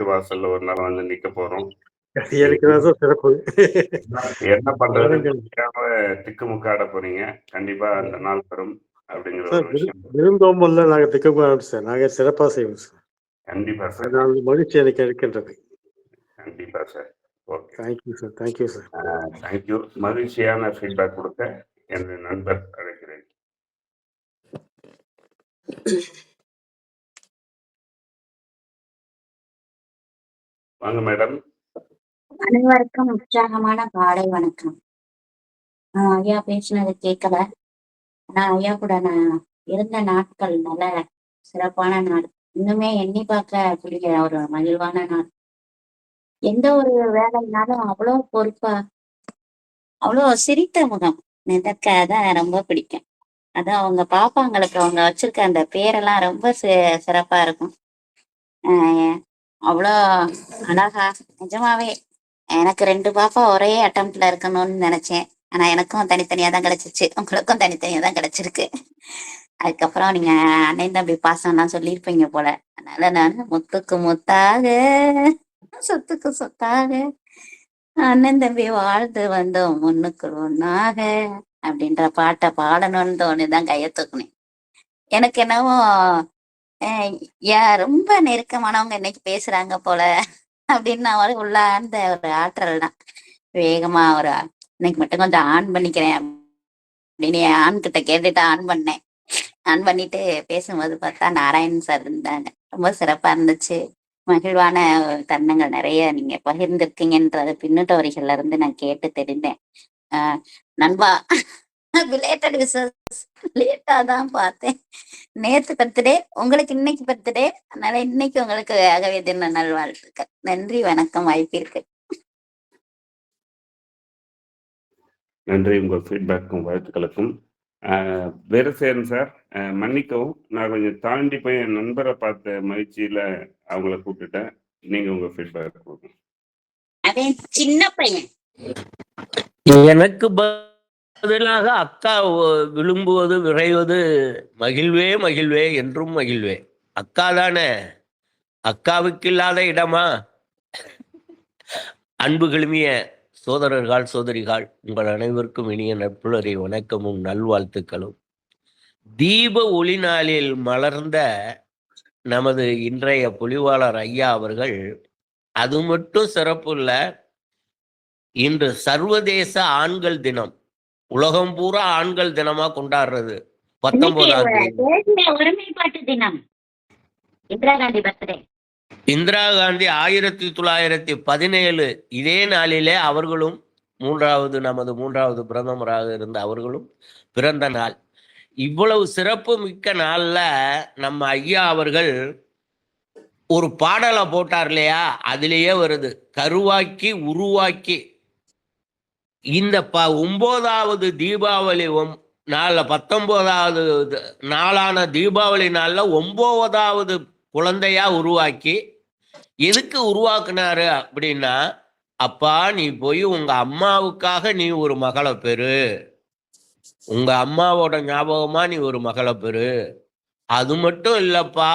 வீட்டு வாசல்ல ஒரு நாள் வந்து நிக்க போறோம். என்ன பண்றதுன்னு தெரியாம திக்குமுக்காட போறீங்க. கண்டிப்பா அந்த நாள் வரும் அப்படிங்கிற விருந்தோம்பல்ல நாங்க திக்க சார். நாங்க சிறப்பா செய்வோம் சார். கண்டிப்பா சார். அதனால மகிழ்ச்சி எனக்கு இருக்கின்றது. கண்டிப்பா sir. Okay. Thank you sir thank you sir thank you மகிழ்ச்சியான ஃபீட்பேக் கொடுக்க எனது நண்பர் அழைக்கிறேன். வாங்க மேடம். அனைவருக்கும் உற்சாகமான காலை வணக்கம். ஆஹ் ஐயா பேசினது கேட்கல நான் ஐயா கூட நான் இருந்த நாட்கள் நல்ல சிறப்பான நாள். இன்னுமே எண்ணி பார்க்க கூடிய ஒரு மகிழ்வான நாள். எந்த ஒரு வேலைனாலும் அவ்வளோ பொறுப்பா அவ்வளோ சிரித்த முகம் எனக்கு அதான் ரொம்ப பிடிக்கும். அது அவங்க பாப்பாங்களுக்கு அவங்க வச்சிருக்க அந்த பேரெல்லாம் ரொம்ப சிறப்பா இருக்கும். ஆஹ் அவ்வளோ அழகா நிஜமாவே எனக்கு ரெண்டு பாப்பா ஒரே அட்டம்ப்ட்ல இருக்கணும்னு நினைச்சேன். ஆனா எனக்கும் தனித்தனியா தான் கிடைச்சிச்சு. உங்களுக்கும் தனித்தனியா தான் கிடைச்சிருக்கு. அதுக்கப்புறம் நீங்க அண்ணன் தம்பி பாசம்லாம் சொல்லியிருப்பீங்க போல. அதனால நான் முத்துக்கு முத்தாக சொத்துக்கு சொத்தாக அண்ணன் தம்பி வாழ்ந்து வந்தோம் முன்னுக்கு ஒன்னாக அப்படின்ற பாட்டை பாடணும்னு தோணுதான் கையை தூக்குனேன். எனக்கு என்னவோ ரொம்ப நெருக்கமானவங்க இன்னைக்கு பேசுறாங்க போல. அப்படின்னு நான் உள்ளார்ந்த ஒரு ஆற்றல் தான். வேகமா ஒரு இன்னைக்கு மட்டும் கொஞ்சம் ஆன் பண்ணிக்கிறேன் அப்படின்னு ஆண் கிட்ட கேட்டுட்டு ஆன் பண்ணேன். ஆன் பண்ணிட்டு பேசும்போது பார்த்தா நாராயண் சார் இருந்தாங்க. ரொம்ப சிறப்பா இருந்துச்சு. மகிழ்வான தருணங்கள் நிறைய நீங்க பகிர்ந்திருக்கீங்கன்றத பின்னூட்ட வரிகள்ல இருந்து நான் கேட்டு தெரிந்தேன். ஆஹ் நண்பா ரிலேட்டட் விசஸ் லேட்டா தான் பார்த்தேன். நேத்து பர்த்டே உங்களுக்கு இன்னைக்கு பர்த்டே அதனால இன்னைக்கு உங்களுக்கு ஆகவே தின நல்வாழ்த்துக்கள். நன்றி வணக்கம் வாய்ப்பிற்கு நன்றி உங்கள் ஃபீட்பேக்கும் வாழ்த்துக்களுக்கும். ஆஹ் வீரசேரன் சார் மன்னிக்கவும் நான் கொஞ்சம் தாண்டி போய் என் நண்பரை பார்த்த மகிழ்ச்சியில அவங்கள கூப்பிட்டுட்டேன். நீங்க உங்க ஃபீட்பேக் கொடுங்க. அவன் சின்ன பையன். எனக்கு பதிலாக அக்கா விழும்புவது விரைவது மகிழ்வே மகிழ்வே என்றும் மகிழ்வே. அக்கா தானே? அக்காவுக்கு இல்லாத இடமா? அன்பு கிளமிய சோதரர்கள் சோதரிகள் உங்கள் அனைவருக்கும் இனிய நட்புலரை வணக்கமும் நல்வாழ்த்துக்களும். தீப ஒளி நாளில் மலர்ந்த நமது இன்றைய பொலிவாளர் ஐயா அவர்கள் அது மட்டும் சிறப்பு இல்லை இன்று சர்வதேச ஆண்கள் தினம். உலகம் பூரா ஆண்கள் தினமா கொண்டாடுறது. ஒருமைப்பாட்டு தினம். இந்திரா காந்தி பர்த்டே. இந்திரா காந்தி ஆயிரத்தி தொள்ளாயிரத்தி பதினேழு இதே நாளிலே அவர்களும் மூன்றாவது நமது மூன்றாவது பிரதமராக இருந்த அவர்களும் பிறந்த நாள். இவ்வளவு சிறப்பு மிக்க நாள்ல நம்ம ஐயா அவர்கள் ஒரு பாடலை போட்டார் இல்லையா? அதிலேயே வருது. கருவாக்கி உருவாக்கி. இந்த ப ஒம்போதாவது தீபாவளி ஒம் நாளில் பத்தொம்போதாவது நாளான தீபாவளி நாளில் ஒம்போதாவது குழந்தையா உருவாக்கி எதுக்கு உருவாக்குனாரு அப்படின்னா அப்பா நீ போய் உங்க அம்மாவுக்காக நீ ஒரு மகளை பெறு. உங்க அம்மாவோட ஞாபகமா நீ ஒரு மகளை பெறு. அது மட்டும் இல்லப்பா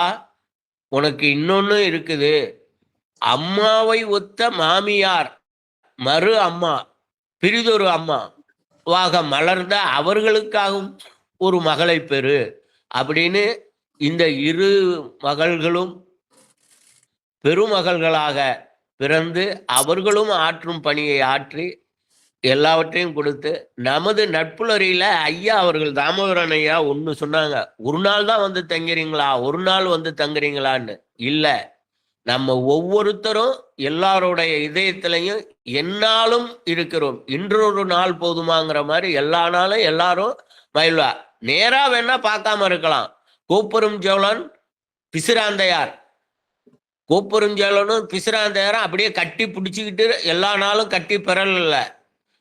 உனக்கு இன்னொன்னு இருக்குது. அம்மாவை ஒத்த மாமியார் மறு அம்மா. பிரிதொரு அம்மா வாக மலர்ந்த அவர்களுக்காகவும் ஒரு மகளை பெறு அப்படின்னு இந்த இரு மகள்களும் பெருமகள்களாக பிறந்து அவர்களும் ஆற்றும் பணியை ஆற்றி எல்லாவற்றையும் கொடுத்து நமது நட்புலரியில ஐயா அவர்கள் தாமோதரன் ஐயா ஒன்று சொன்னாங்க ஒரு நாள் தான் வந்து தங்குறீங்களா? ஒரு நாள் வந்து தங்குறீங்களான்னு? இல்லை. நம்ம ஒவ்வொருத்தரும் எல்லாருடைய இதயத்திலையும் எந்நாளும் இருக்கிறோம். இன்றொரு நாள் போதுமாங்கிற மாதிரி எல்லா நாளும் எல்லாரும் மயில்வா நேரா வேணா பார்க்காம இருக்கலாம். கோப்பெரும் ஜோழன் பிசிராந்தையார். கோப்பெரும் ஜோழனும் பிசிராந்தையாரும் அப்படியே கட்டி பிடிச்சிக்கிட்டு எல்லா நாளும் கட்டி பெறல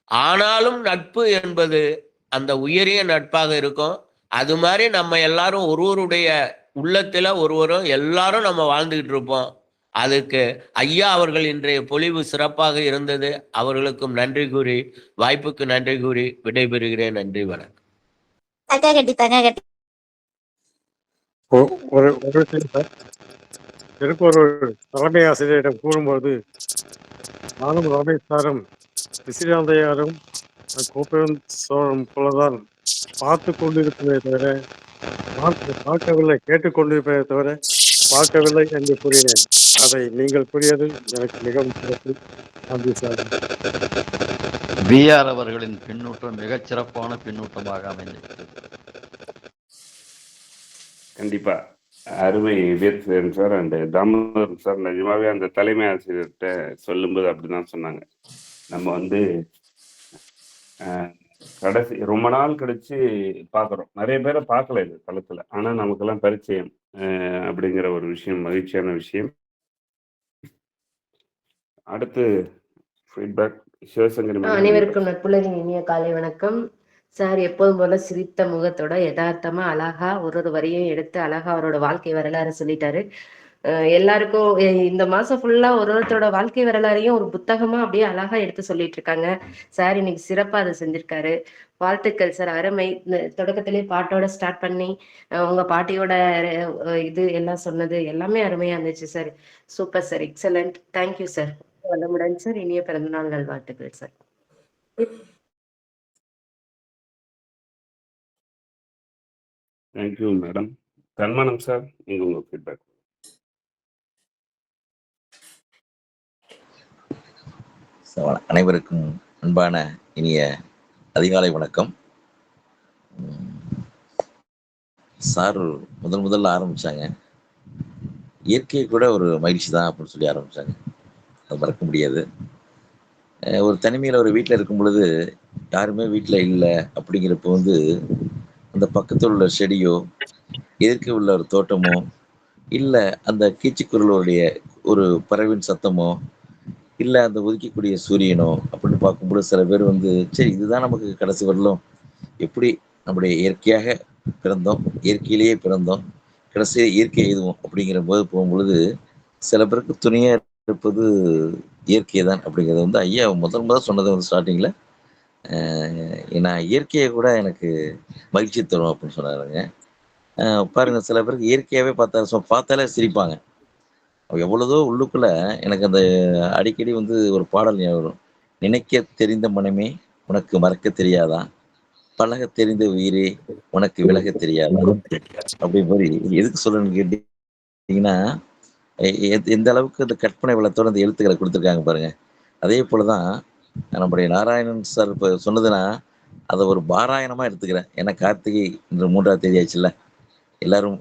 ஆனாலும் நட்பு என்பது அந்த உயரிய நட்பாக இருக்கும். அது மாதிரி நம்ம எல்லாரும் ஒருவருடைய உள்ளத்துல ஒருவரும் எல்லாரும் நம்ம வாழ்ந்துகிட்டு இருப்போம். அதுக்கு ஐயா அவர்கள் இன்றைய பொலிவு சிறப்பாக இருந்தது. அவர்களுக்கும் நன்றி கூறி வாய்ப்புக்கு நன்றி கூறி விடைபெறுகிறேன். நன்றி வணக்கம். தங்க கட்டி தங்க கட்டி ஒ- ஒரு ஒரு திருப்பூர் தலைமை ஆசிரியரிடம் கூறும்போது நானும் ரமேஷ் சாரும் விசிறாந்தையாரும் கோப்பையும் சோழம் போலதான் பார்த்து கொண்டிருப்பதை தவிர பார்க்க- பார்க்கவில்லை கேட்டுக்கொண்டிருப்பதை தவிர பார்க்கவில்லை என்று கூறினேன். அதை நீங்கள் கூறியது எனக்கு மிகவும் சிறப்பு. நன்றி சார். பிஆர் அவர்களின் பின்னூட்டம் மிகச் சிறப்பான பின்னூட்டமாக அமைந்தது கண்டிப்பா. அருமை Veerasekaran sir and Damodaran sir நிஜமாவே அந்த தலைமை ஆசிரியர்கிட்ட சொல்லும்போது அப்படிதான் சொன்னாங்க. நம்ம வந்து அஹ், கடைசி ரொம்ப நாள் கழிச்சு பார்க்குறோம். நிறைய பேரை பார்க்கல இது தளத்துல. ஆனா நமக்கெல்லாம் பரிச்சயம் அப்படிங்கிற ஒரு விஷயம் மகிழ்ச்சியான விஷயம். அடுத்து ஃபீட்பேக் சிவசங்கரி. அனைவருக்கும் நட்புலகின் இனிய காலை வணக்கம். சார் எப்போதும் போல சிரித்த முகத்தோட யதார்த்தமா அழகா ஒரு ஒரு வரியும் எடுத்து அழகா அவரோட வாழ்க்கை வரலாறு சொல்லிட்டாரு. எல்லாருக்கும் இந்த மாசம் ஃபுல்லா ஒரு ஒருத்தரோட வாழ்க்கை வரலாறையும் ஒரு புத்தகமா அப்படியே அழகா எடுத்து சொல்லிட்டு இருக்காங்க. சார் இன்னைக்கு சிறப்பா அதை செஞ்சிருக்காரு. வாழ்த்துக்கள் சார் அருமை. இந்த தொடக்கத்திலே பாட்டோட ஸ்டார்ட் பண்ணி உங்க பாட்டியோட இது எல்லாம் சொன்னது எல்லாமே அருமையா இருந்துச்சு sir. Super sir excellent thank you sir. வளமுடன் சார். இனிய பிறந்தநாள் நல்வாழ்த்துக்கள் சார். தேங்க்யூ மேடம் தன்மானம் சார் நீங்க உங்க ஃபீட்பேக் So, அனைவருக்கும் அன்பான இனிய அதிகாலை வணக்கம். சார் முதல் முதல்ல ஆரம்பிச்சாங்க. இயற்கையை கூட ஒரு மகிழ்ச்சி தான் அப்படின்னு சொல்லி ஆரம்பிச்சாங்க. அது மறக்க முடியாது. ஒரு தனிமையில் ஒரு வீட்டில் இருக்கும் பொழுது யாருமே வீட்டில் இல்லை அப்படிங்கிறப்ப வந்து அந்த பக்கத்தில் உள்ள செடியோ எதிர்க்க உள்ள ஒரு தோட்டமோ இல்லை அந்த கீச்சுக்குரலுடைய ஒரு பறவின் சத்தமோ இல்லை அந்த உதிக்கக்கூடிய சூரியனோ அப்படின்னு பார்க்கும்போது சில பேர் வந்து சரி இதுதான் நமக்கு கடைசி வரலும். எப்படி நம்முடைய இயற்கையாக பிறந்தோம் இயற்கையிலேயே பிறந்தோம் கடைசியாக இயற்கை எழுதுவோம் அப்படிங்கிற போது போகும்பொழுது சில பேருக்கு துணையாக இருப்பது இயற்கை தான் அப்படிங்கிறது வந்து ஐயா முதல் முதல் சொன்னது வந்து ஸ்டார்டிங்கில் நான் இயற்கையை கூட எனக்கு மகிழ்ச்சி தரும் அப்படின்னு சொன்னாருங்க. அஹ் பாருங்க சில பேருக்கு இயற்கையாகவே பார்த்தா பார்த்தாலே சிரிப்பாங்க. எவ்வளதோ உள்ளுக்குள்ள எனக்கு அந்த அடிக்கடி வந்து ஒரு பாடல் ஞாபகம் வரும். நினைக்க தெரிந்த மனமே உனக்கு மறக்க தெரியாதா? பழக தெரிந்த உயிரே உனக்கு விலக தெரியாதா? அப்படி மாதிரி எதுக்கு சொல்லணும்னு கேட்டீங்கன்னா எந்த அளவுக்கு அந்த கற்பனை வளத்தோட அந்த எழுத்துக்களை கொடுத்துருக்காங்க பாருங்க. அதே போலதான் நம்முடைய நாராயணன் சார் இப்போ சொன்னதுன்னா அதை ஒரு பாராயணமா எடுத்துக்கிறேன். ஏன்னா கார்த்திகை இன்று மூன்றாம் தேதி ஆச்சுல்ல எல்லாரும்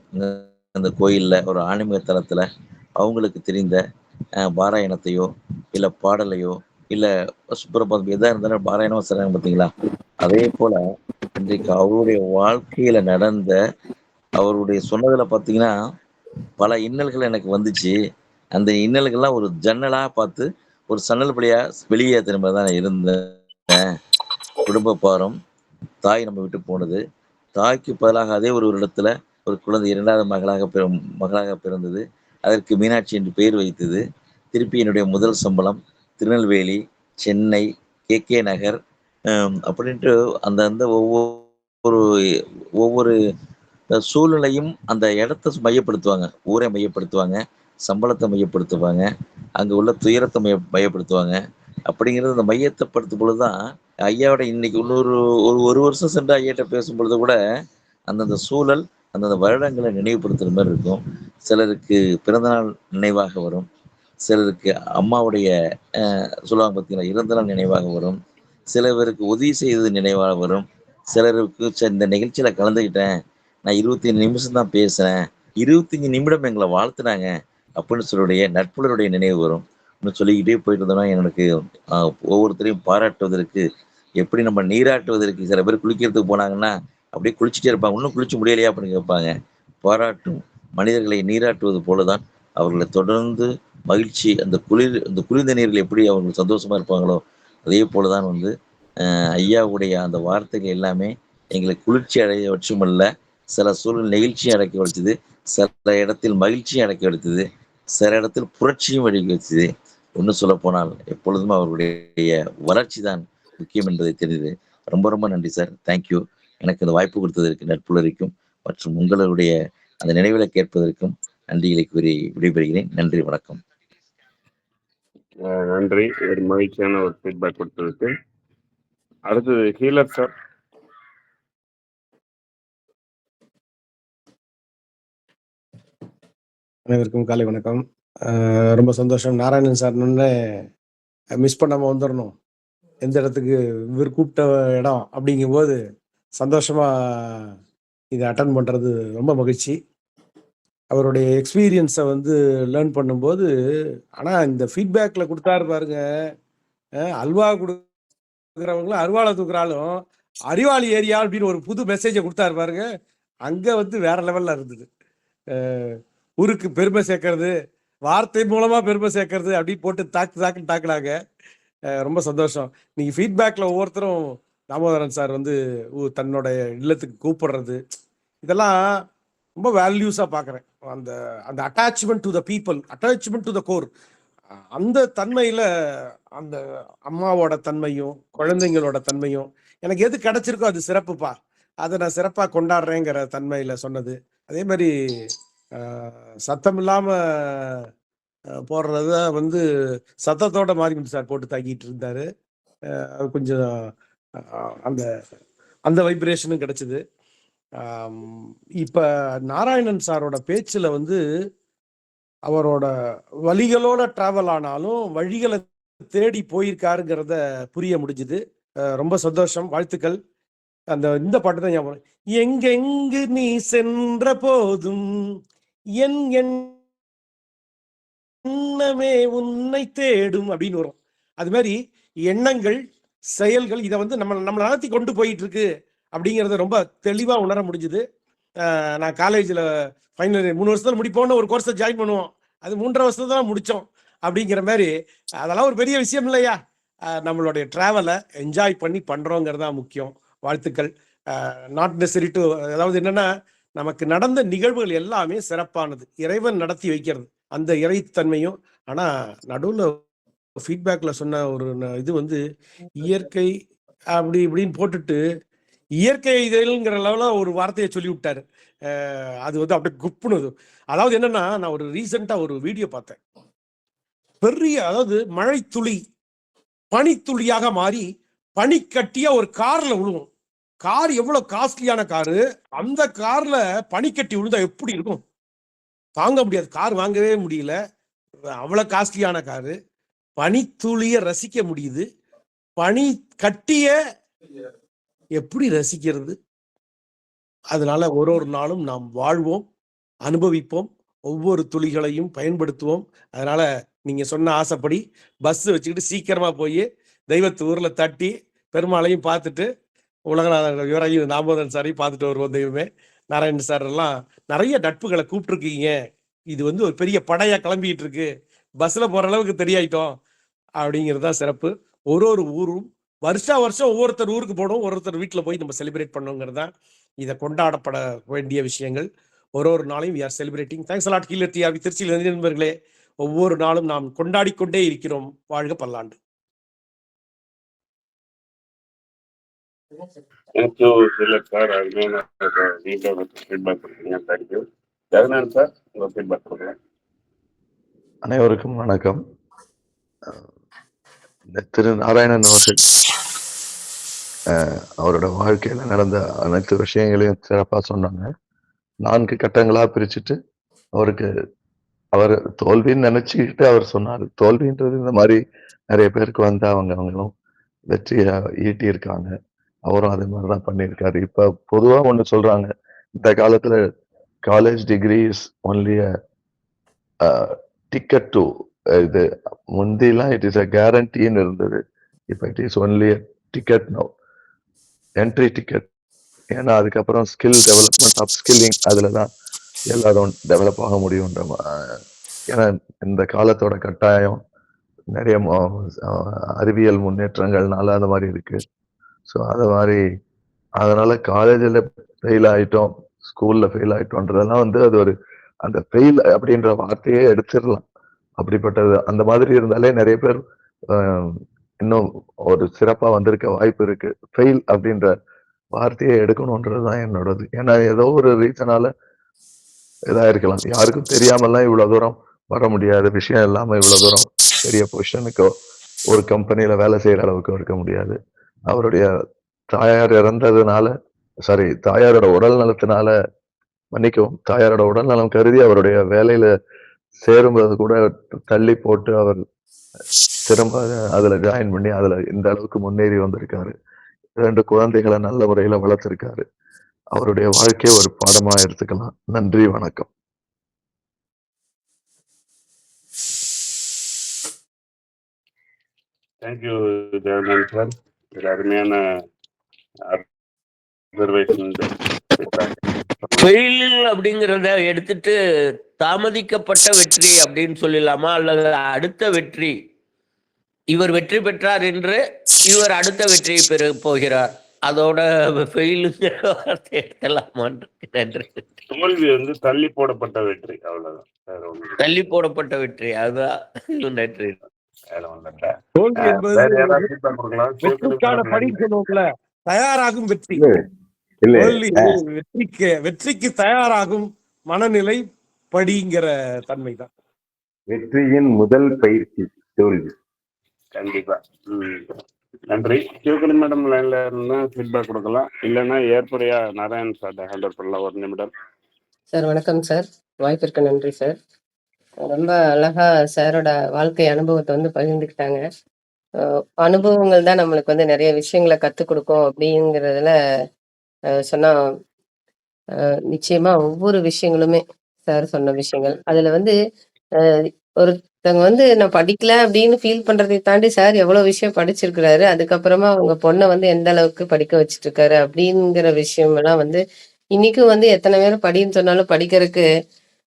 அந்த கோயில்ல ஒரு ஆன்மீக தலத்துல அவங்களுக்கு தெரிந்த பாராயணத்தையோ இல்லை பாடலையோ இல்லை சுப்பிரபாதம் எதா இருந்தாலும் பாராயணம் செய்றாங்க பார்த்தீங்களா அதே போல இன்றைக்கு அவருடைய வாழ்க்கையில நடந்த அவருடைய சொன்னதுல பார்த்தீங்கன்னா பல இன்னல்கள் எனக்கு வந்துச்சு. அந்த இன்னல்கள்லாம் ஒரு ஜன்னலா பார்த்து ஒரு சன்னல் வழியா வெளியே திரும்ப தான் இருந்தேன். குடும்ப பாரம் தாய் நம்ம விட்டு போனது. தாய்க்கு பதிலாக அதே ஒரு இடத்துல ஒரு குழந்தை இரண்டாவது மகளாக பிற மகளாக பிறந்தது. அதற்கு மீனாட்சி என்று பெயர் வைத்தது. திருப்பி என்னுடைய முதல் சம்பளம் திருநெல்வேலி சென்னை கே கே நகர் அப்படின்ட்டு அந்த அந்த ஒவ்வொரு ஒவ்வொரு சூழ்நிலையும் அந்த இடத்த மையப்படுத்துவாங்க. ஊரை மையப்படுத்துவாங்க சம்பளத்தை மையப்படுத்துவாங்க அங்கே உள்ள துயரத்தை மைய மையப்படுத்துவாங்க. அப்படிங்கிறது அந்த மையத்தை படுத்தும் பொழுது தான் ஐயாவோட இன்னைக்கு இன்னொரு ஒரு ஒரு வருஷம் சென்று ஐயாட்ட பேசும் பொழுது கூட அந்தந்த சூழல் அந்தந்த வருடங்களை நினைவுபடுத்துகிற மாதிரி இருக்கும். சிலருக்கு பிறந்தநாள் நினைவாக வரும். சிலருக்கு அம்மாவுடைய சொல்லுவாங்க பார்த்தீங்கன்னா இறந்த நாள் நினைவாக வரும். சில பேருக்கு உதவி செய்தது நினைவாக வரும். சிலருக்கு இந்த நிகழ்ச்சியில் கலந்துக்கிட்டேன் நான் இருபத்தி நிமிஷம் தான் பேசுகிறேன் இருபத்தஞ்சு நிமிடம் எங்களை வாழ்த்துனாங்க. அப்படின்னு சொல்லுடைய நட்புலருடைய நினைவு வரும். இன்னும் சொல்லிக்கிட்டே போயிட்டு இருந்தோம்னா எனக்கு ஒவ்வொருத்தரையும் பாராட்டுவதற்கு எப்படி நம்ம நீராட்டுவதற்கு சில பேர் குளிக்கிறதுக்கு போனாங்கன்னா அப்படியே குளிச்சுட்டே இருப்பாங்க. இன்னும் குளிச்சு முடியலையா? அப்படின்னு கேட்பாங்க. பாராட்டும். மனிதர்களை நீராட்டுவது போலதான் அவர்களை தொடர்ந்து மகிழ்ச்சி அந்த குளிர் அந்த குளிர்ந்த நீரில் எப்படி அவர்கள் சந்தோஷமா இருப்பாங்களோ அதே போலதான் வந்து ஐயாவுடைய அந்த வார்த்தைகள் எல்லாமே எங்களை குளிர்ச்சி அடைய வச்சுமல்ல சில சூழல் நெகிழ்ச்சியும் அடக்கி வச்சது சில இடத்தில் மகிழ்ச்சியும் அடக்கி வைத்தது சில இடத்தில் புரட்சியும் அடக்கி வச்சது. ஒன்று சொல்ல போனால் எப்பொழுதும் அவர்களுடைய வளர்ச்சி தான் முக்கியம் என்பதை தெரியுது ரொம்ப ரொம்ப நன்றி சார். தேங்க்யூ எனக்கு இந்த வாய்ப்பு கொடுத்ததற்கு நட்புலரிக்கும் மற்றும் உங்களுடைய அந்த நினைவில் கேட்பதற்கும் நன்றிகளை கூறி விடைபெறுகிறேன். நன்றி வணக்கம். நன்றி. ஒரு மகிழ்ச்சியான ஒரு ஃபீட்பேக் கொடுத்ததுக்கு. அடுத்தது ஹீலர் சார். அனைவருக்கும் காலை வணக்கம். ரொம்ப சந்தோஷம். நாராயணன் சார் மிஸ் பண்ணாம வந்துடணும் எந்த இடத்துக்கு இவர் கூப்பிட்ட இடம் அப்படிங்கும்போது சந்தோஷமா இதை அட்டன் பண்றது ரொம்ப மகிழ்ச்சி. அவருடைய எக்ஸ்பீரியன்ஸை வந்து லேர்ன் பண்ணும்போது ஆனால் இந்த ஃபீட்பேக்கில் கொடுத்தாரு பாருங்க. அல்வா கொடுக்குறவங்களும் அருவாளை தூக்குறாலும் அறிவாளி ஏரியா அப்படின்னு ஒரு புது மெசேஜை கொடுத்தாரு பாருங்க. அங்கே வந்து வேற லெவலில் இருந்தது. ஊருக்கு பெருமை சேர்க்கறது வார்த்தை மூலமாக பெருமை சேர்க்கறது அப்படி போட்டு தாக்கு தாக்குன்னு தாக்குனாங்க. ரொம்ப சந்தோஷம். நீங்கள் ஃபீட்பேக்கில் ஒவ்வொருத்தரும் தாமோதரன் சார் வந்து ஊ- தன்னோட இல்லத்துக்கு கூப்பிடுறது இதெல்லாம் ரொம்ப வேல்யூஸாக பார்க்குறேன் அந்த அந்த attachment to the people attachment to the core அந்த தன்மையில அந்த அம்மாவோட தன்மையும் குழந்தைங்களோட தன்மையும் எனக்கு எது கிடைச்சிருக்கோ அது சிறப்புப்பா. அதை நான் சிறப்பாக கொண்டாடுறேங்கிற தன்மையில சொன்னது. அதே மாதிரி சத்தம் இல்லாம போடுறத வந்து சத்தத்தோட மாரிமுத்து சார் போட்டு தாக்கிட்டு இருந்தாரு. அது கொஞ்சம் அந்த அந்த வைப்ரேஷனும் கிடைச்சது. இப்ப நாராயணன் சாரோட பேச்சுல வந்து அவரோட வழிகளோட டிராவல் ஆனாலும் வழிகளை தேடி போயிருக்காருங்கிறத புரிய முடிஞ்சுது. ரொம்ப சந்தோஷம் வாழ்த்துக்கள். அந்த இந்த பாட்டு தான் ஞாபகம் எங்கெங்கு நீ சென்ற போதும் என் எண்ணமே உன்னை தேடும் அப்படின்னு வரும். அது மாதிரி எண்ணங்கள் செயல்கள் இதை வந்து நம்ம நம்மளை நடத்தி கொண்டு போயிட்டு இருக்கு. அப்படிங்கிறத ரொம்ப தெளிவாக உணர முடிஞ்சுது. நான் காலேஜில் ஃபைனல் மூணு வருஷத்தில் முடிப்போம்னு ஒரு கோர்ஸை ஜாயின் பண்ணுவோம். அது மூன்றரை வருஷத்துல தான் முடித்தோம் அப்படிங்கிற மாதிரி அதெல்லாம் ஒரு பெரிய விஷயம் இல்லையா? நம்மளுடைய ட்ராவலை என்ஜாய் பண்ணி பண்ணுறோங்கிறது தான் முக்கியம். வாழ்த்துக்கள். நாட் நெசரி டு அதாவது என்னன்னா நமக்கு நடந்த நிகழ்வுகள் எல்லாமே சிறப்பானது. இறைவன் நடத்தி வைக்கிறது. அந்த இறைத்தன்மையும் ஆனால் நடுவில் ஃபீட்பேக்கில் சொன்ன ஒரு இது வந்து இயற்கை அப்படி இப்படின்னு போட்டுட்டு இயற்கை இதழ்ங்கிற லெவலில் ஒரு வார்த்தையை சொல்லி விட்டாரு அது வந்து அப்படியே குப்புனது. அதாவது என்னன்னா நான் ஒரு ரீசெண்டாக ஒரு வீடியோ பார்த்தேன். பெரிய அதாவது மழை துளி பனித்துளியாக மாறி பனிக்கட்டியா ஒரு கார்ல விழுவும் கார் எவ்வளவு காஸ்ட்லியான காரு அந்த கார்ல பனிக்கட்டி விழுந்தா எப்படி இருக்கும்? தாங்க முடியாது. கார் வாங்கவே முடியல. அவ்வளவு காஸ்ட்லியான காரு. பனித்துளிய ரசிக்க முடியுது. பனி கட்டிய எப்படி ரசிக்கிறது? அதனால ஒரு ஒரு நாளும் நாம் வாழ்வோம் அனுபவிப்போம் ஒவ்வொரு துளிகளையும் பயன்படுத்துவோம். அதனால நீங்க சொன்ன ஆசைப்படி பஸ் வச்சுக்கிட்டு சீக்கிரமா போய் தெய்வத்து ஊர்ல தட்டி பெருமாளையும் பார்த்துட்டு உலகநாதன் விவராயும் நாமோதன் சாரையும் பார்த்துட்டு வருவோம் தெய்வமே. நாராயணன் சார் எல்லாம் நிறைய நட்புகளை கூப்பிட்டுருக்கீங்க. இது வந்து ஒரு பெரிய படையா கிளம்பிக்கிட்டு இருக்கு. பஸ்ல போற அளவுக்கு தெரியாயிட்டோம். அப்படிங்கிறது தான் சிறப்பு. ஒரு ஒரு ஊரும் வருஷா வருஷம் ஒவ்வொருத்தர் ஊருக்கு போனோம் ஒருத்தர் வீட்டில் போய் நம்ம செலிப்ரேட் பண்ணோங்கிறது தான் இதை கொண்டாடப்பட வேண்டிய விஷயங்கள். ஒரு ஒரு நாளையும் we are celebrating thanks a lot கீழே டிஆர்வி திருச்சியில் நண்பர்களே. ஒவ்வொரு நாளும் நாம் கொண்டாடி கொண்டே இருக்கிறோம். வாழ்க பல்லாண்டு. சார் உங்க ஃபீட்பேக் கொடுக்குறேன் அனைவருக்கும் வணக்கம். திரு நாராயணன் அவர்கள் அவரோட வாழ்க்கையில நடந்த அனைத்து விஷயங்களையும் சிறப்பா சொன்னாங்க. நான்கு கட்டங்களா பிரிச்சுட்டு அவருக்கு அவர் தோல்வின்னு நினைச்சுக்கிட்டு அவர் சொன்னார். தோல்வின்றது இந்த மாதிரி நிறைய பேருக்கு வந்து அவங்க அவங்களும் வெற்றியை ஈட்டியிருக்காங்க. அவரும் அதே மாதிரி தான் பண்ணியிருக்காரு. இப்ப பொதுவா ஒண்ணு சொல்றாங்க. இந்த காலத்துல college degree is only ticket to இது முந்திலாம் இட் இஸ் அ கேரண்டின்னு இருந்தது. இப்போ it is only ticket no entry ticket ஏன்னா அதுக்கப்புறம் ஸ்கில் டெவலப்மெண்ட் அப் ஸ்கில்லிங் அதில் தான் எல்லாரும் டெவலப் ஆக முடியுன்ற ஏன்னா இந்த காலத்தோட கட்டாயம் நிறைய அறிவியல் முன்னேற்றங்கள்னால அந்த மாதிரி இருக்கு. ஸோ அது மாதிரி அதனால காலேஜில் ஃபெயில் ஆயிட்டோம் ஸ்கூல்ல ஃபெயில் ஆயிட்டோன்றதெல்லாம் வந்து அது ஒரு அந்த ஃபெயில் அப்படின்ற வார்த்தையே எடுத்துடலாம். அப்படிப்பட்டது. அந்த மாதிரி இருந்தாலே நிறைய பேர் இன்னும் ஒரு சிறப்பா வந்திருக்க வாய்ப்பு இருக்கு. ஃபெயில் அப்படின்ற வார்த்தையை எடுக்கணுன்றது தான் என்னோடது. ஏன்னா ஏதோ ஒரு ரீசனால இதா இருக்கலாம். யாருக்கும் தெரியாமலாம் இவ்வளவு தூரம் வர முடியாது. விஷயம் இல்லாம இவ்வளவு தூரம் பெரிய பொசிஷனுக்கோ ஒரு கம்பெனியில வேலை செய்யற அளவுக்கு இருக்க முடியாது. அவருடைய தாயார் இறந்ததுனால சாரி தாயாரோட உடல் நலத்தினால மன்னிக்கவும் தாயாரோட உடல் நலம் கருதி அவருடைய வேலையில சேரும்போது கூட தள்ளி போட்டு அவர் திரும்ப அதுல ஜாயின் பண்ணி அதுல இந்த அளவுக்கு முன்னேறி வந்திருக்காரு. ரெண்டு குழந்தைகளை நல்ல முறையில வளர்த்திருக்காரு. அவருடைய வாழ்க்கையை ஒரு பாடமா எடுத்துக்கலாம். நன்றி வணக்கம். தேங்க்யூ ஜெகநாத் சார் ஒரு அருமையான அப்சர்வேஷன் ஃபெயில் அப்படிங்கிறத எடுத்துட்டு தாமதிக்கப்பட்ட வெற்றி அப்படின்னு சொல்லலாமா அல்லது அடுத்த வெற்றி? இவர் வெற்றி பெற்றார் என்று இவர் அடுத்த வெற்றியை பெற போகிறார். அதோட ஃபெயிலுங்கிற வார்த்தை எடுக்கலாமான்னு நன்றி. தோல்வி வந்து தள்ளி போடப்பட்ட வெற்றி. அவ்வளவுதான். தள்ளி போடப்பட்ட வெற்றி. அதுதான். நன்றி. தோல்வி என்பது தயாராகும் வெற்றி. வெற்றிக்கு வெற்றிக்கு தயாராகும் மனநிலை படிங்கிற தன்மை தான் வெற்றியின் முதல் பயிற்சி தோல்வி. கண்டிப்பா. நன்றி. சிவகுணி மேடம் லைன்ல இருந்தா ஃபீட்பேக் கொடுக்கலாம். இல்லைன்னா ஏற்புடையா நாராயண் சார் ஹேண்டில் பண்ணலாம் ஒரு நிமிடம். சார் வணக்கம் சார். வாய்ப்பிற்கு நன்றி சார். ரொம்ப அழகா சாரோட வாழ்க்கை அனுபவத்தை வந்து பகிர்ந்துக்கிட்டாங்க. அனுபவங்கள் தான் நம்மளுக்கு வந்து நிறைய விஷயங்களை கற்றுக் கொடுக்கும் அப்படிங்கிறதுல சொன்னா நிச்சயமா ஒவ்வொரு விஷயங்களுமே சார் சொன்ன விஷயங்கள். அதுல வந்து ஒருத்தவங்க வந்து நான் படிக்கல அப்படின்னு ஃபீல் பண்றதை தாண்டி சார் எவ்வளவு விஷயம் படிச்சிருக்கிறாரு அதுக்கப்புறமா அவங்க பொண்ணை வந்து எந்த அளவுக்கு படிக்க வச்சிட்டு இருக்காரு அப்படிங்கிற விஷயம் எல்லாம் வந்து இன்னைக்கும் வந்து எத்தனை பேர் படின்னு சொன்னாலும் படிக்கிறதுக்கு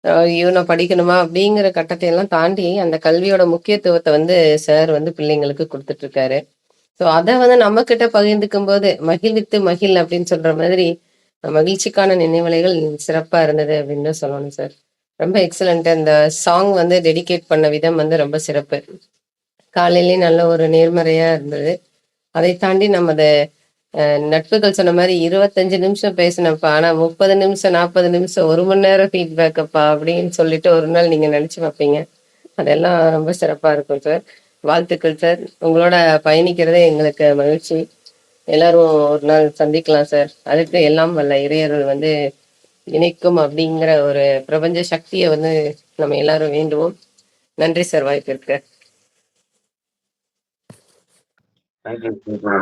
ஐயோ நான் படிக்கணுமா? அப்படிங்கிற கட்டத்தை எல்லாம் தாண்டி அந்த கல்வியோட முக்கியத்துவத்தை வந்து சார் வந்து பிள்ளைங்களுக்கு கொடுத்துட்டு இருக்காரு ஸோ அதை வந்து நம்ம கிட்ட பகிர்ந்துக்கும் போது மகிழ்வித்து மகிழ் அப்படின்னு சொல்ற மாதிரி மகிழ்ச்சிக்கான நினைவலைகள் சிறப்பா இருந்தது அப்படின்னு சொல்லணும் சார் ரொம்ப எக்ஸலண்ட் அந்த சாங் வந்து டெடிகேட் பண்ண விதம் வந்து ரொம்ப சிறப்பு. காலையிலேயே நல்ல ஒரு நேர்மறையா இருந்தது. அதை தாண்டி நமது அஹ், நட்புகள் சொன்ன மாதிரி இருபத்தஞ்சு நிமிஷம் பேசினப்பா ஆனா முப்பது நிமிஷம் நாற்பது நிமிஷம் ஒரு மணி நேரம் ஃபீட்பேக் அப்பா அப்படின்னு சொல்லிட்டு ஒரு நாள் நீங்க நினைச்சு பார்ப்பீங்க. அதெல்லாம் ரொம்ப சிறப்பா இருக்கும் சார் வாழ்த்துக்கள் சார். உங்களோட பயணிக்கிறதே எங்களுக்கு மகிழ்ச்சி. எல்லாரும் ஒரு நாள் சந்திக்கலாம் சார். அதுக்கு எல்லாம் வல்ல இறையர்கள் வந்து இணைக்கும் அப்படிங்கிற ஒரு பிரபஞ்ச சக்தியை வந்து நம்ம எல்லாரும் வேண்டுவோம். நன்றி சார் வாய்ப்பு இருக்க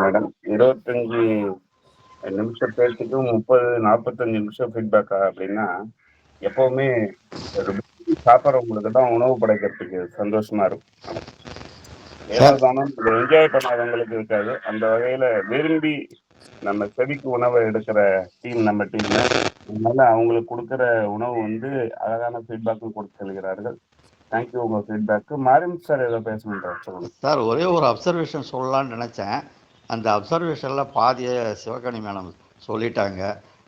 மேடம். இருபத்தஞ்சு நிமிஷம் பேசிட்டு முப்பது நாற்பத்தஞ்சு நிமிஷம் ஃபீட்பேக்கா அப்படின்னா எப்பவுமே ஒரு சாப்பிட்றவங்களுக்கு தான் உணவு படைக்கிறதுக்கு சந்தோஷமா இருக்கும். ஏதாவது என்ஜாய் பண்ணாதவங்களுக்கு இருக்காது. அந்த வகையில விரும்பி நம்ம செவிக்கு உணவை எடுக்கிற டீம் நம்ம டீம் அதனால அவங்களுக்கு கொடுக்குற உணவு வந்து அழகான ஃபீட்பேக்கும் கொடுத்து செல்கிறார்கள் தேங்க்யூ உங்க ஃபீட்பேக்கு மாரிம் சார் ஏதோ சொல்லுங்க. சார் ஒரே ஒரு அப்சர்வேஷன் சொல்லலாம்னு நினச்சேன். அந்த அப்சர்வேஷனில் பாதியை சிவகணி மேடம் சொல்லிட்டாங்க.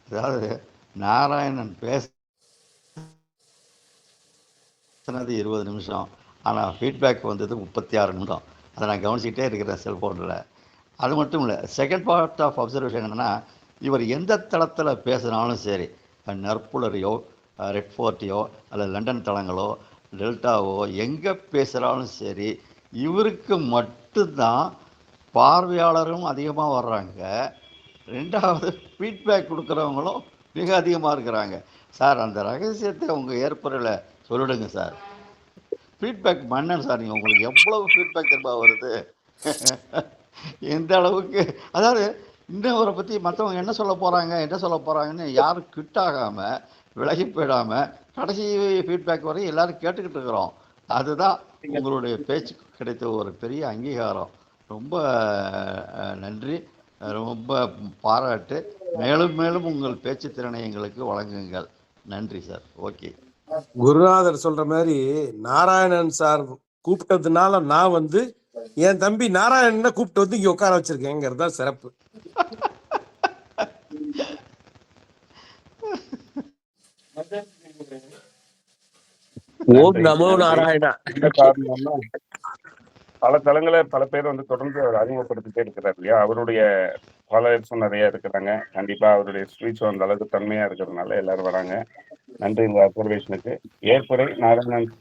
அதாவது நாராயணன் பேசினது இருபது நிமிஷம். ஆனால் ஃபீட்பேக் வந்தது முப்பத்தி ஆறு நிமிடம். அதை நான் கவனிச்சிக்கிட்டே இருக்கிறேன் செல்ஃபோனில் அது மட்டும் இல்லை செகண்ட் பார்ட் ஆஃப் அப்சர்வேஷன் என்னென்னா இவர் எந்த தளத்தில் பேசினாலும் சரி நற்புலரையோ ரெட் ஃபோர்ட்டையோ அல்லது லண்டன் தளங்களோ டெல்டாவோ எங்கே பேசுகிறாலும் சரி இவருக்கு மட்டும்தான் பார்வையாளரும் அதிகமாக வர்றாங்க. ரெண்டாவது ஃபீட்பேக் கொடுக்குறவங்களும் மிக அதிகமாக இருக்கிறாங்க. சார் அந்த ரகசியத்தை உங்கள் ஏற்படலை சொல்லிடுங்க சார். ஃபீட்பேக் மன்னன் சார். நீங்கள் உங்களுக்கு எவ்வளவு ஃபீட்பேக் திரும்ப வருது? எந்த அளவுக்கு? அதாவது இன்னொரு பற்றி மற்றவங்க என்ன சொல்ல போகிறாங்க என்ன சொல்ல போகிறாங்கன்னு யாரும் கிட்டாகாமல் விலகி போயிடாமல் கடைசி ஃபீட்பேக் வரை எல்லாரும் கேட்டுக்கிட்டு இருக்கிறோம். அதுதான் உங்களுடைய பேச்சு கிடைத்த ஒரு பெரிய அங்கீகாரம். ரொம்ப நன்றி. ரொம்ப பாராட்டு. மேலும் மேலும் உங்கள் பேச்சு திறனை எங்களுக்கு வழங்குங்கள். நன்றி சார். ஓகே. குருநாதர் சொல்ற மாதிரி நாராயணன் சார் கூப்பிட்டதுனால நான் வந்து என் தம்பி நாராயணனை கூப்பிட்டு வந்து இங்க உட்கார வச்சிருக்கேங்கிறது தான் சிறப்பு. ஓம் நமோ நாராயணா. பல தளங்களை பல பேர் வந்து தொடர்ந்து அவர் அறிமுகப்படுத்திட்டே இருக்கிறார் இல்லையா? அவருடைய ஃபாலோவர்ஸும் நிறைய இருக்கிறாங்க. கண்டிப்பா அவருடைய ஸ்பீச் அந்த அளவுக்கு தன்மையா இருக்கிறதுனால எல்லாரும் வராங்க. நன்றி இந்த அப்சர்வேஷனுக்கு ஏற்புரை நாராயணன்.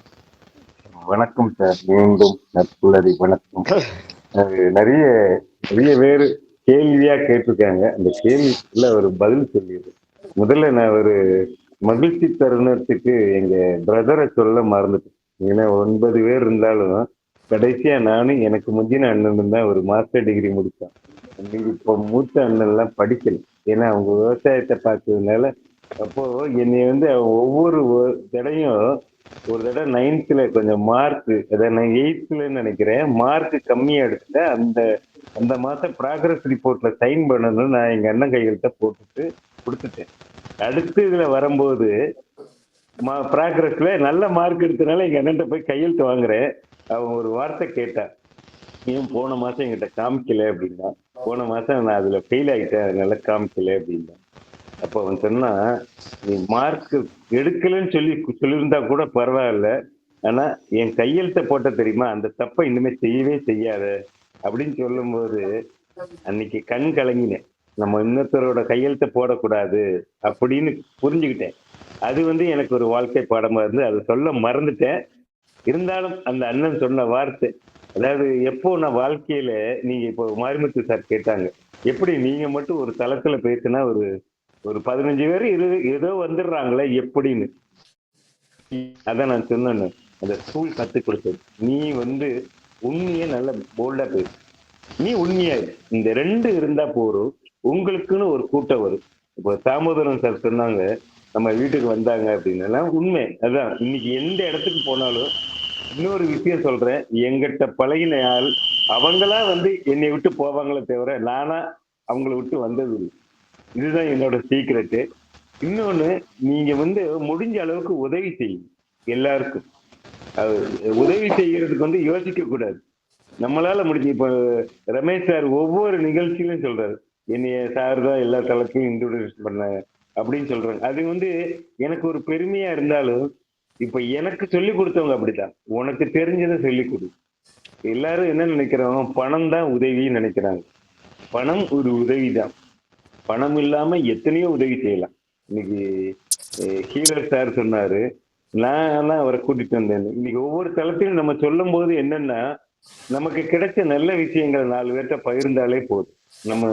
வணக்கம் சார். மீண்டும் நட்புள்ளதி வணக்கம். அது நிறைய நிறைய பேர் கேள்வியா கேட்டிருக்காங்க. அந்த கேள்விக்குள்ள ஒரு பதில் சொல்லிடு முதல்ல நான் ஒரு மகிழ்ச்சி தருணத்துக்கு எங்க பிரதரை சொல்ல மறந்துட்டேன். ஏன்னா ஒன்பது பேர் இருந்தாலும் கடைசியா நானும் எனக்கு முந்தின அண்ணன் தான் ஒரு மாஸ்டர் டிகிரி முடித்தான் இப்போ மூத்த அண்ணன் எல்லாம் படிக்கல. ஏன்னா அவங்க விவசாயத்தை பார்த்ததுனால அப்போ என்னை வந்து ஒவ்வொரு தடையும் ஒரு தடவை நைன்த்தில் கொஞ்சம் மார்க் அதாவது நான் எயித்துல நினைக்கிறேன் மார்க் கம்மியா எடுத்துட்டு அந்த அந்த மாசம் ப்ராக்ரஸ் ரிப்போர்ட்ல சைன் பண்ணணும்னு நான் எங்க அண்ணன் கையெழுத்த போட்டுட்டு கொடுத்துட்டேன். அடுத்து இதுல வரும்போது ப்ராக்ரஸ்ல நல்ல மார்க் எடுத்தனால எங்க அண்ணன் போய் கையெழுத்து வாங்குறேன். அவன் ஒரு வார்த்தை கேட்டான். ஏன் போன மாசம் என்கிட்ட காமிக்கல அப்படின்னா போன மாசம் நான் அதுல ஃபெயில் ஆகிட்டேன் அதனால காமிக்கல அப்படின்னா அப்போ அவன் சொன்னா நீ மார்க் எடுக்கலன்னு சொல்லி சொல்லியிருந்தா கூட பரவாயில்ல. ஆனா என் கையெழுத்த போட்ட தெரியுமா? அந்த தப்பை இனிமே செய்யவே செய்யாத. அப்படின்னு சொல்லும்போது அன்னைக்கு கண் கலங்கினேன். நம்ம இன்னொருத்தரோட கையெழுத்த போடக்கூடாது அப்படின்னு புரிஞ்சுக்கிட்டேன். அது வந்து எனக்கு ஒரு வாழ்க்கை பாடமா இருந்து அதை சொல்ல மறந்துட்டேன். இருந்தாலும் அந்த அண்ணன் சொன்ன வார்த்தை அதாவது எப்போ நான் வாழ்க்கையில நீங்க இப்போ மாரிமுத்து சார் கேட்டாங்க எப்படி நீங்க மட்டும் ஒரு தளத்துல பேசினா ஒரு ஒரு பதினஞ்சு பேர் இரு ஏதோ வந்துடுறாங்களே எப்படின்னு. அதான் நான் சொன்னேன் அந்த ஸ்கூல் கத்து கொடுத்தது. நீ வந்து உண்மையை நல்ல போல்டா பேசு. நீ உண்மையா இந்த ரெண்டு இருந்தா போதும். உங்களுக்குன்னு ஒரு கூட்டம் வரும். இப்போ தாமோதரன் சார் சொன்னாங்க நம்ம வீட்டுக்கு வந்தாங்க அப்படின்னா உண்மை. அதான் இன்னைக்கு எந்த இடத்துக்கு போனாலும் இன்னொரு விஷயம் சொல்றேன். எங்கிட்ட பழகின ஆள் அவங்களா வந்து என்னை விட்டு போவாங்களே தவிர நானா அவங்கள விட்டு வந்தது இதுதான் என்னோட சீக்ரெட்டு இன்னொன்று நீங்க வந்து முடிஞ்ச அளவுக்கு உதவி செய்யும் எல்லாருக்கும். அது உதவி செய்யறதுக்கு வந்து யோசிக்க கூடாது. நம்மளால முடிஞ்சு இப்போ ரமேஷ் சார் ஒவ்வொரு நிகழ்ச்சியிலும் சொல்றாரு. என்னைய சார் தான் எல்லா தளத்தையும் இன்ட்ரோடியூஸ் பண்ணாங்க. அப்படின்னு சொல்றாங்க. அது வந்து எனக்கு ஒரு பெருமையா இருந்தாலும் இப்ப எனக்கு சொல்லி கொடுத்தவங்க அப்படித்தான். உனக்கு தெரிஞ்சதை சொல்லி கொடு. எல்லாரும் என்ன நினைக்கிறோம்? பணம் தான் உதவின்னு நினைக்கிறாங்க. பணம் ஒரு உதவி தான். பணம் இல்லாம எத்தனையோ உதவி செய்யலாம். இன்னைக்கு ஹீரர் சார் சொன்னாரு நான் தான் அவரை கூட்டிட்டு வந்தேன் இன்னைக்கு ஒவ்வொரு தளத்தையும் நம்ம சொல்லும் போது என்னன்னா நமக்கு கிடைச்ச நல்ல விஷயங்கள் நாலு பேர்கிட்ட பகிர்ந்தாலே போதும். நம்ம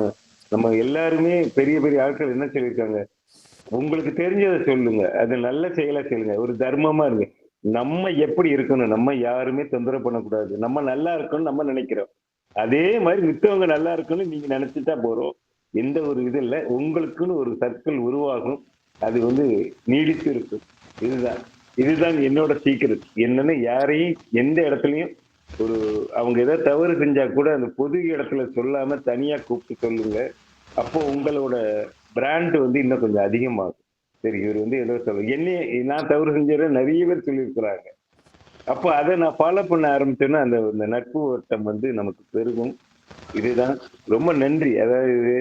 நம்ம எல்லாருமே பெரிய பெரிய ஆட்கள் என்ன சொல்லியிருக்காங்க? உங்களுக்கு தெரிஞ்சதை சொல்லுங்க. அது நல்ல செயலை சொல்லுங்க ஒரு தர்மமா இருங்க. நம்ம எப்படி இருக்கணும்? நம்ம யாருமே தொந்தரவு பண்ணக்கூடாது. நம்ம நல்லா இருக்கணும்னு நம்ம நினைக்கிறோம். அதே மாதிரி மித்தவங்க நல்லா இருக்கணும்னு நீங்க நினைச்சுட்டா போறோம். எந்த ஒரு இது இல்லை. உங்களுக்குன்னு ஒரு சர்க்கிள் உருவாகும். அது வந்து நீடித்து இருக்கும். இதுதான். இதுதான் என்னோட சீக்கிரம் என்னன்னு யாரையும் எந்த இடத்துலையும் ஒரு அவங்க ஏதாவது தவறு செஞ்சா கூட அந்த பொது இடத்துல சொல்லாம தனியா கூப்பிட்டு சொல்லுங்க. அப்போ உங்களோட பிராண்ட் வந்து இன்னும் கொஞ்சம் அதிகமாகும். சரி இவர் வந்து ஏதோ சொல்ல என்னைய நான் தவறு செஞ்சதை நிறைய பேர் சொல்லியிருக்கிறாங்க. அப்போ அதை நான் ஃபாலோ பண்ண ஆரம்பிச்சேன்னா அந்த அந்த நட்பு வட்டம் வந்து நமக்கு பெருகும். இதுதான். ரொம்ப நன்றி. அதாவது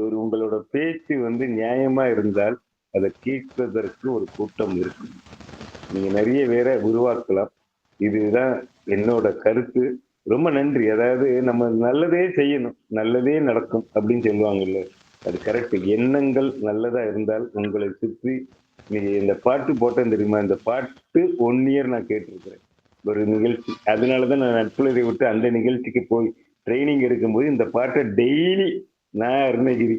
ஒரு உங்களோட பேச்சு வந்து நியாயமா இருந்தால் அதை கேட்பதற்கு ஒரு கூட்டம் இருக்கும். நீங்க நிறைய பேரை உருவாக்கலாம். இதுதான் என்னோட கருத்து. ரொம்ப நன்றி. அதாவது நம்ம நல்லதே செய்யணும். நல்லதே நடக்கும் அப்படின்னு சொல்லுவாங்கல்ல. அது கரெக்ட் எண்ணங்கள் நல்லதா இருந்தால் உங்களை சுற்றி நீங்க இந்த பாட்டு போட்டேன் தெரியுமா? இந்த பாட்டு ஒன் இயர் நான் கேட்டிருக்கிறேன். ஒரு நிகழ்ச்சி. அதனாலதான் நான் நட்புலரை விட்டு அந்த நிகழ்ச்சிக்கு போய் ட்ரைனிங் எடுக்கும்போது இந்த பாட்டை டெய்லி நான் அருணகிரி.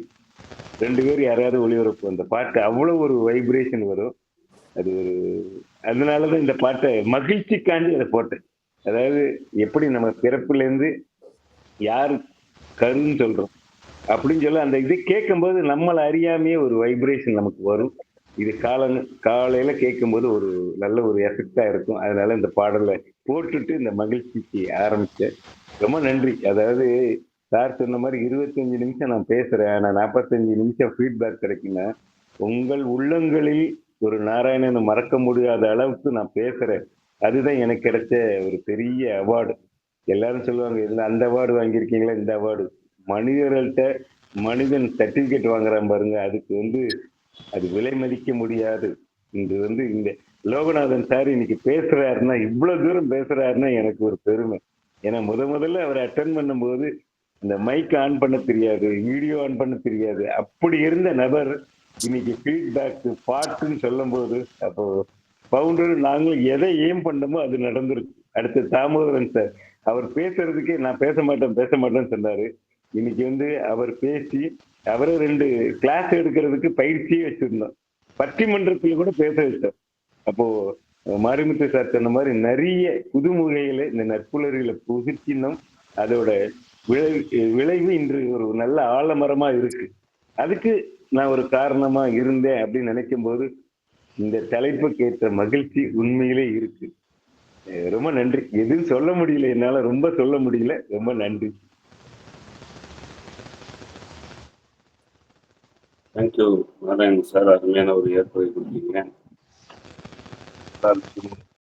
ரெண்டு பேர் யாராவது ஒளிபரப்பு அந்த பாட்டு அவ்வளோ ஒரு வைப்ரேஷன் வரும். அது ஒரு அதனாலதான் இந்த பாட்டை மகிழ்ச்சிக்காண்டி அதை போட்டேன். அதாவது எப்படி நம்ம பிறப்புலேருந்து யார் கருன்னு சொல்றோம். அப்படின்னு சொல்லி அந்த இது கேட்கும்போது நம்மளை அறியாமையே ஒரு வைப்ரேஷன் நமக்கு வரும். இது கால காலையில கேட்கும்போது ஒரு நல்ல ஒரு எஃபெக்டா இருக்கும். அதனால இந்த பாடலை போட்டுட்டு இந்த மகிழ்ச்சிக்கு ஆரம்பிச்சேன். ரொம்ப நன்றி. அதாவது சார் சொன்ன மாதிரி இருபத்தஞ்சு நிமிஷம் நான் பேசுறேன். ஆனால் நாற்பத்தஞ்சு நிமிஷம் ஃபீட்பேக் கிடைக்குன்னா உங்கள் உள்ளங்களில் ஒரு நாராயணனை மறக்க முடியாத அளவுக்கு நான் பேசுறேன். அதுதான் எனக்கு கிடைச்ச ஒரு பெரிய அவார்டு எல்லாரும் சொல்லுவாங்க இதுல அந்த அவார்டு வாங்கியிருக்கீங்களா? இந்த அவார்டு மனிதர்கள்ட்ட மனிதன் சர்டிபிகேட் வாங்குறான் பாருங்க. அதுக்கு வந்து அது விலை மதிக்க முடியாது. இது வந்து இந்த லோகநாதன் சார் இன்னைக்கு பேசுறாருன்னா இவ்வளவு தூரம் பேசுறாருன்னா எனக்கு ஒரு பெருமை. ஏன்னா முத முதல்ல அவர் அட்டன் பண்ணும்போது இந்த மைக் ஆன் பண்ண தெரியாது வீடியோ ஆன் பண்ண தெரியாது. அப்படி இருந்த நபர் இன்னைக்கு ஃபீட்பேக் பாட்டுன்னு சொல்லும்போது அப்போ பவுண்டர் நாங்களும் எதை ஏம் பண்ணமோ அது நடந்திருக்கு. அடுத்து தாமோதரன் சார் அவர் பேசுறதுக்கே நான் பேச மாட்டேன் பேச மாட்டேன்னு சொன்னாரு. இன்னைக்கு வந்து அவர் பேசி அவரை ரெண்டு கிளாஸ் எடுக்கிறதுக்கு பயிற்சியே வச்சிருந்தோம் பட்டிமன்றத்தில் கூட பேச வச்சோம் அப்போ மாரிமுத்து சார் சொன்ன மாதிரி நிறைய புதுமுகையில இந்த நட்புணர்வுகளை புகுத்தினோம். அதோட விளை விளைவு இன்று ஒரு நல்ல ஆலமரமா இருக்கு. அதுக்கு நான் ஒரு காரணமா இருந்தேன் அப்படின்னு நினைக்கும் போது இந்த தலைப்புக்கு ஏற்ற மகிழ்ச்சி உண்மையிலே இருக்கு. ரொம்ப நன்றி. எதுவும் சொல்ல முடியல. என்னால ரொம்ப சொல்ல முடியல. ரொம்ப நன்றி. தேங்க்யூ நாராயணன் சார் அருமையான ஒரு ஏற்பாடு கொடுத்தீங்க.